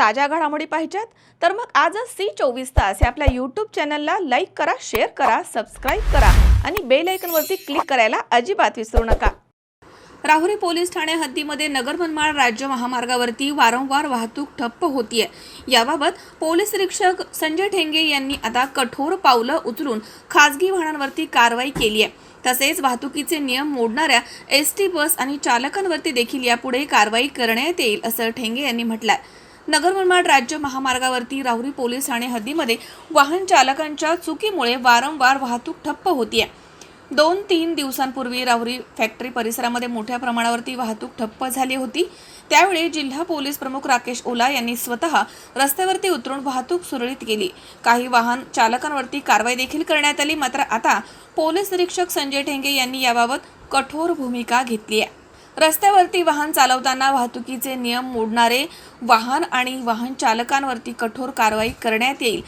ताज्या घडामोडी पाहिजेत. तर मग आजच सी चोवीस तास या आपल्या यूट्यूब चॅनलला लाईक करा शेअर करा सबस्क्राईब करा आणि बेल आयकनवरती क्लिक करायला अजिबात विसरू नका. राहुरी पोलीस ठाणे हद्दीमध्ये नगर राज्य महामार्गावरती वारंवार वाहतूक ठप्प होतीये. याबाबत पोलीस निरीक्षक संजय ठेंगे यांनी आता कठोर पावलं उचलून खासगी वाहनांवरती कारवाई केली आहे तसेच वाहतुकीचे नियम मोडणाऱ्या एस टी बस आणि चालकांवरती देखील यापुढे कारवाई करण्यात येईल असं ठेंगे यांनी म्हटलंय. नगर मनमाड राज्य महामार्गावरती राहुरी पोलीस ठाणे हद्दीमध्ये वाहन चालकांच्या चुकीमुळे वारंवार वाहतूक ठप्प होती आहे दोन तीन दिवसांपूर्वी राहुरी फॅक्टरी परिसरामध्ये मोठ्या प्रमाणावरती वाहतूक ठप्प झाली होती. त्यावेळी जिल्हा पोलीस प्रमुख राकेश ओला यांनी स्वतः रस्त्यावरती उतरून वाहतूक सुरळीत केली. काही वाहन चालकांवरती कारवाई देखील करण्यात आली मात्र आता पोलीस निरीक्षक संजय ठेंगे यांनी याबाबत कठोर भूमिका घेतली आहे रस्त्यावरती वाहन चालवताना वाहतुकीचे नियम मोडणारे वाहन आणि वाहन चालकांवरती कठोर कारवाई करण्यात येईल.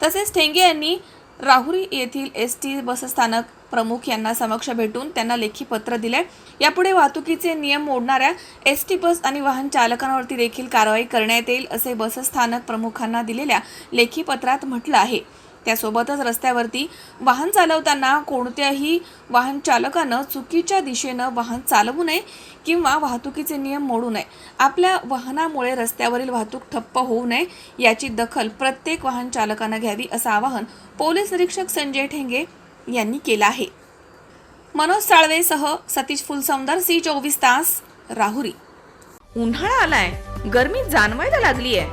तसेच ठेंगे यांनी राहुरी येथील एस टी बसस्थानक प्रमुख यांना समक्ष भेटून त्यांना लेखी पत्र दिले. यापुढे वाहतुकीचे नियम मोडणाऱ्या एस टी बस आणि वाहन चालकांवरती देखील कारवाई करण्यात येईल असे बसस्थानक प्रमुखांना दिलेल्या लेखी पत्रात म्हटलं आहे. त्यासोबतच रस्त्यावरती वाहन चालवताना कोणत्याही वाहन चालकानं चुकीच्या दिशेनं वाहन चालवू नये किंवा वाहतुकीचे नियम मोडू नये. आपल्या वाहनामुळे रस्त्यावरील वाहतूक ठप्प होऊ नये याची दखल प्रत्येक वाहन चालकानं घ्यावी असं आवाहन पोलीस निरीक्षक संजय ठेंगे यांनी केलं आहे. मनोज साळवेसह सतीश फुलसौंदर सी चोवीस तास राहुरी. उन्हाळा आलाय. गर्मी जाणवायला लागलीय.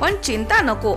पण चिंता नको.